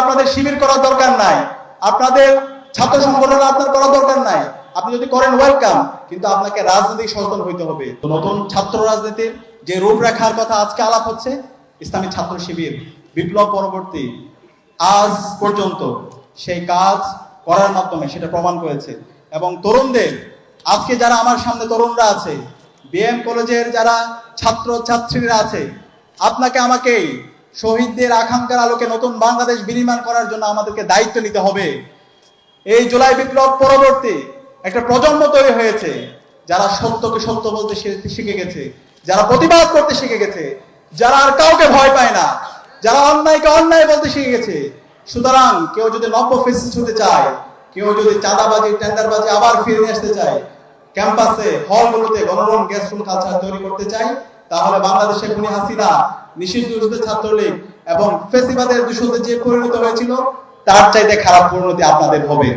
আপনাদের শিবির করার দরকার নাই। আপনাদের ছাত্র সংগঠন আপনার করা দরকার নাই। আপনি যদি করেন ওয়েলকাম কিন্তু আপনাকে রাজনৈতিক সচেতন হইতে হবে। নতুন ছাত্র রাজনীতির যে রূপরেখার কথা আজকে আলাপ হচ্ছে, ইসলামী ছাত্র শিবির, বিপ্লব পরবর্তী, আজ পর্যন্ত সেই কাজ করার মাধ্যমে সেটা প্রমাণ করেছে। এবং তরুণদের, আজকে যারা আমার সামনে তরুণরা আছে বিএম কলেজের যারা ছাত্র ছাত্রীরা আছে, আপনাকে আমাকেই শহীদদের আকাঙ্ক্ষার আলোকে নতুন বাংলাদেশ বিনির্মাণ করার জন্য আমাদেরকে দায়িত্ব নিতে হবে। এই জুলাই বিপ্লব পরবর্তী একটা প্রজন্ম তৈরি হয়েছে, যারা সত্যকে সত্য বলতে শিখে গেছে, যারা প্রতিবাদ করতে শিখে গেছে, যারা আর কাউকে ভয় পায় না, যারা অন্যায়কে অন্যায় বলতে শিখে গেছে। সুতরাং কেউ যদি নব্য ফেসিস্ট হতে চায়, কেউ যদি চাঁদাবাজি, টেন্ডারবাজি আবার ফিরে আসতে চায়, ক্যাম্পাসে, হলগুলোতে গণরম গ্যাস রুম কালচার তৈরি করতে চাই, তাহলে বাংলাদেশে খুনি হাসিনা নিষিদ্ধ ছাত্রলীগ এবং ফেসিবাদের দূষণে যে পরিণত হয়েছিল তার চাইতে খারাপ পরিণতি আপনাদের হবে।